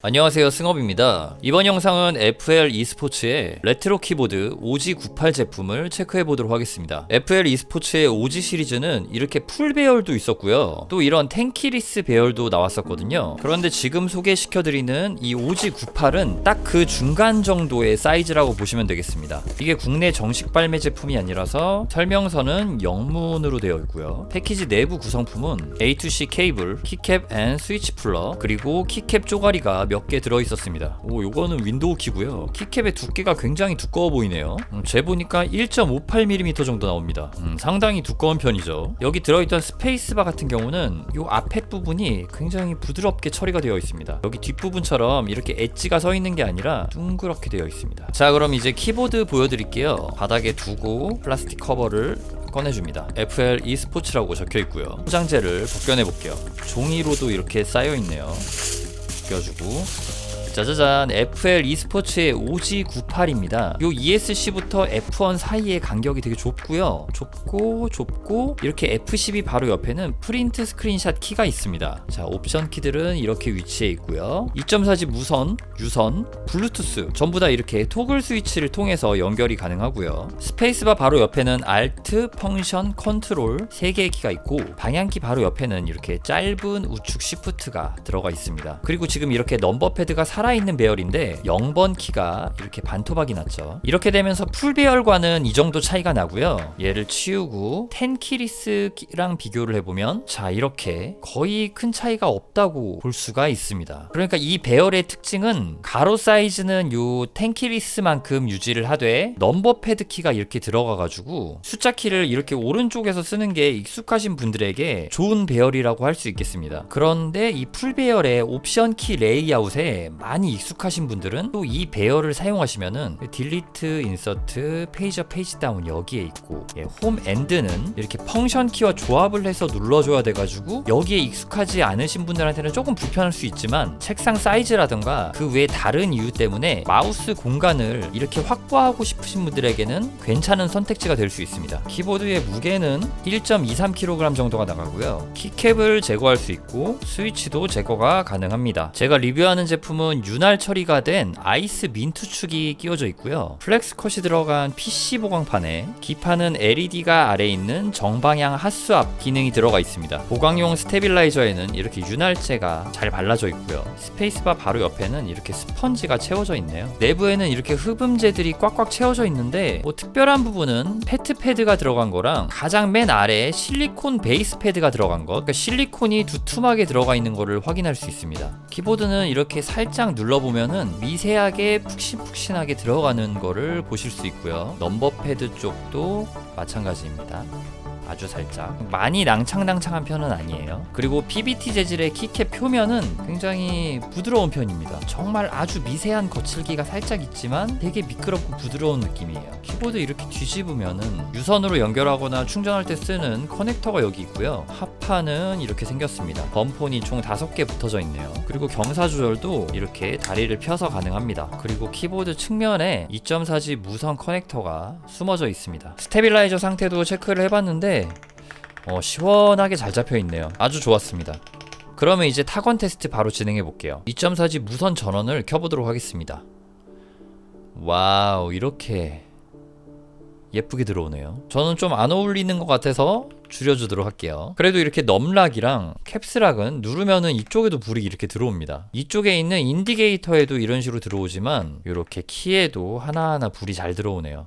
안녕하세요 승업입니다. 이번 영상은 FL e스포츠의 레트로 키보드 OG98 제품을 체크해 보도록 하겠습니다. FL e스포츠의 OG 시리즈는 이렇게 풀 배열도 있었고요. 또 이런 텐키리스 배열도 나왔었거든요. 그런데 지금 소개시켜 드리는 이 OG98은 딱 그 중간 정도의 사이즈라고 보시면 되겠습니다. 이게 국내 정식 발매 제품이 아니라서 설명서는 영문으로 되어 있고요. 패키지 내부 구성품은 A2C 케이블, 키캡 앤 스위치 플러 그리고 키캡 쪼가리가 몇 개 들어 있었습니다. 오, 요거는 윈도우 키고요. 키캡의 두께가 굉장히 두꺼워 보이네요. 음, 재보니까 1.58mm 정도 나옵니다. 음, 상당히 두꺼운 편이죠. 여기 들어있던 스페이스바 같은 경우는 요 앞에 부분이 굉장히 부드럽게 처리가 되어 있습니다. 여기 뒷부분처럼 이렇게 엣지가 서 있는 게 아니라 둥그렇게 되어 있습니다. 자, 그럼 이제 키보드 보여드릴게요. 바닥에 두고 플라스틱 커버를 꺼내줍니다. FL e스포츠라고 적혀 있고요. 포장재를 벗겨내 볼게요. 종이로도 이렇게 쌓여 있네요. 벗겨주고 짜자잔 FL e스포츠의 OG98입니다. 요 ESC부터 F1 사이의 간격이 되게 좁고요. 좁고 좁고 이렇게 F12 바로 옆에는 프린트 스크린샷 키가 있습니다. 자 옵션 키들은 이렇게 위치해 있고요. 2.4G 무선, 유선, 블루투스 전부 다 이렇게 토글 스위치를 통해서 연결이 가능하고요. 스페이스바 바로 옆에는 Alt, 펑션, 컨트롤 3개의 키가 있고 방향키 바로 옆에는 이렇게 짧은 우측 시프트가 들어가 있습니다. 그리고 지금 이렇게 넘버 패드가 살아있는 배열인데 0번 키가 이렇게 반토막이 났죠. 이렇게 되면서 풀 배열과는 이 정도 차이가 나고요. 얘를 치우고 10키리스랑 비교를 해보면 자 이렇게 거의 큰 차이가 없다고 볼 수가 있습니다. 그러니까 이 배열의 특징은 가로 사이즈는 요 10키리스만큼 유지를 하되 넘버 패드 키가 이렇게 들어가가지고 숫자 키를 이렇게 오른쪽에서 쓰는 게 익숙하신 분들에게 좋은 배열이라고 할 수 있겠습니다. 그런데 이 풀 배열의 옵션 키 레이아웃에 많이 익숙하신 분들은 또 이 배열을 사용하시면은 딜리트, 인서트, 페이지업, 페이지 다운 여기에 있고 예, 홈 엔드는 이렇게 펑션 키와 조합을 해서 눌러줘야 돼가지고 여기에 익숙하지 않으신 분들한테는 조금 불편할 수 있지만 책상 사이즈라든가 그 외 다른 이유 때문에 마우스 공간을 이렇게 확보하고 싶으신 분들에게는 괜찮은 선택지가 될 수 있습니다. 키보드의 무게는 1.23kg 정도가 나가고요. 키캡을 제거할 수 있고 스위치도 제거가 가능합니다. 제가 리뷰하는 제품은 윤활 처리가 된 아이스 민투축이 끼워져 있고요. 플렉스 컷이 들어간 PC 보강판에 기판은 LED가 아래 있는 정방향 하수압 기능이 들어가 있습니다. 보강용 스테빌라이저에는 이렇게 윤활제가 잘 발라져 있고요. 스페이스바 바로 옆에는 이렇게 스펀지가 채워져 있네요. 내부에는 이렇게 흡음재들이 꽉꽉 채워져 있는데 뭐 특별한 부분은 페트 패드가 들어간 거랑 가장 맨 아래에 실리콘 베이스 패드가 들어간 것. 그러니까 실리콘이 두툼하게 들어가 있는 거를 확인할 수 있습니다. 키보드는 이렇게 살짝 눌러보면은 미세하게 푹신푹신하게 들어가는 거를 보실 수 있고요. 넘버 패드 쪽도 마찬가지입니다. 아주 살짝. 많이 낭창낭창한 편은 아니에요. 그리고 PBT 재질의 키캡 표면은 굉장히 부드러운 편입니다. 정말 아주 미세한 거칠기가 살짝 있지만 되게 미끄럽고 부드러운 느낌이에요. 키보드 이렇게 뒤집으면은 유선으로 연결하거나 충전할 때 쓰는 커넥터가 여기 있고요. 합판은 이렇게 생겼습니다. 범폰이 총 5개 붙어져 있네요. 그리고 경사 조절도 이렇게 다리를 펴서 가능합니다. 그리고 키보드 측면에 2.4G 무선 커넥터가 숨어져 있습니다. 스테빌라이저 상태도 체크를 해봤는데 어, 시원하게 잘 잡혀 있네요. 아주 좋았습니다. 그러면 이제 타건 테스트 바로 진행해 볼게요. 2.4G 무선 전원을 켜보도록 하겠습니다. 와우, 이렇게 예쁘게 들어오네요. 저는 좀 안 어울리는 것 같아서 줄여주도록 할게요. 그래도 이렇게 넘락이랑 캡스락은 누르면은 이쪽에도 불이 이렇게 들어옵니다. 이쪽에 있는 인디게이터에도 이런 식으로 들어오지만 이렇게 키에도 하나하나 불이 잘 들어오네요.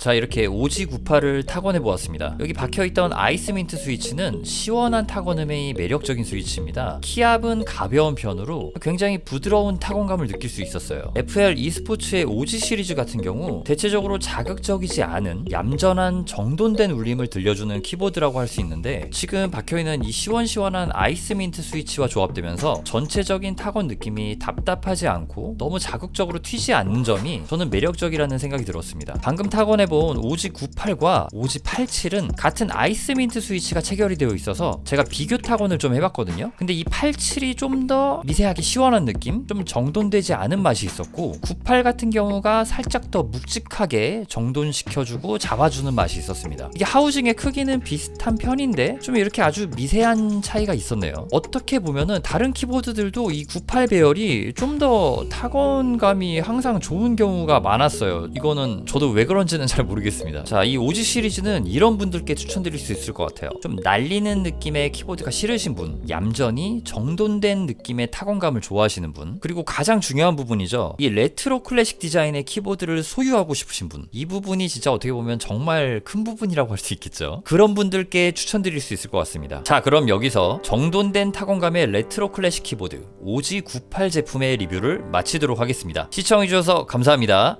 자 이렇게 OG98을 타건해 보았습니다. 여기 박혀있던 아이스민트 스위치는 시원한 타건음의 매력적인 스위치입니다. 키압은 가벼운 편으로 굉장히 부드러운 타건감을 느낄 수 있었어요. FL e스포츠의 OG 시리즈 같은 경우 대체적으로 자극적이지 않은 얌전한 정돈된 울림을 들려주는 키보드라고 할 수 있는데 지금 박혀있는 이 시원시원한 아이스민트 스위치와 조합되면서 전체적인 타건 느낌이 답답하지 않고 너무 자극적으로 튀지 않는 점이 저는 매력적이라는 생각이 들었습니다. 방금 타건해 본 OG98과 OG87은 같은 아이스민트 스위치가 체결이 되어 있어서 제가 비교 타건을 좀 해봤거든요. 근데 이 87이 좀 더 미세하게 시원한 느낌? 좀 정돈되지 않은 맛이 있었고 98 같은 경우가 살짝 더 묵직하게 정돈시켜주고 잡아주는 맛이 있었습니다. 이게 하우징의 크기는 비슷한 편인데 좀 이렇게 아주 미세한 차이가 있었네요. 어떻게 보면은 다른 키보드들도 이 98 배열이 좀 더 타건감이 항상 좋은 경우가 많았어요. 이거는 저도 왜 그런지는 잘 모르겠습니다. 자, 이 오지 시리즈는 이런 분들께 추천드릴 수 있을 것 같아요. 좀 날리는 느낌의 키보드가 싫으신 분, 얌전히 정돈된 느낌의 타건감을 좋아하시는 분, 그리고 가장 중요한 부분이죠. 이 레트로 클래식 디자인의 키보드를 소유하고 싶으신 분. 이 부분이 진짜 어떻게 보면 정말 큰 부분이라고 할 수 있겠죠. 그런 분들께 추천드릴 수 있을 것 같습니다. 자, 그럼 여기서 정돈된 타건감의 레트로 클래식 키보드 OG98 제품의 리뷰를 마치도록 하겠습니다. 시청해주셔서 감사합니다.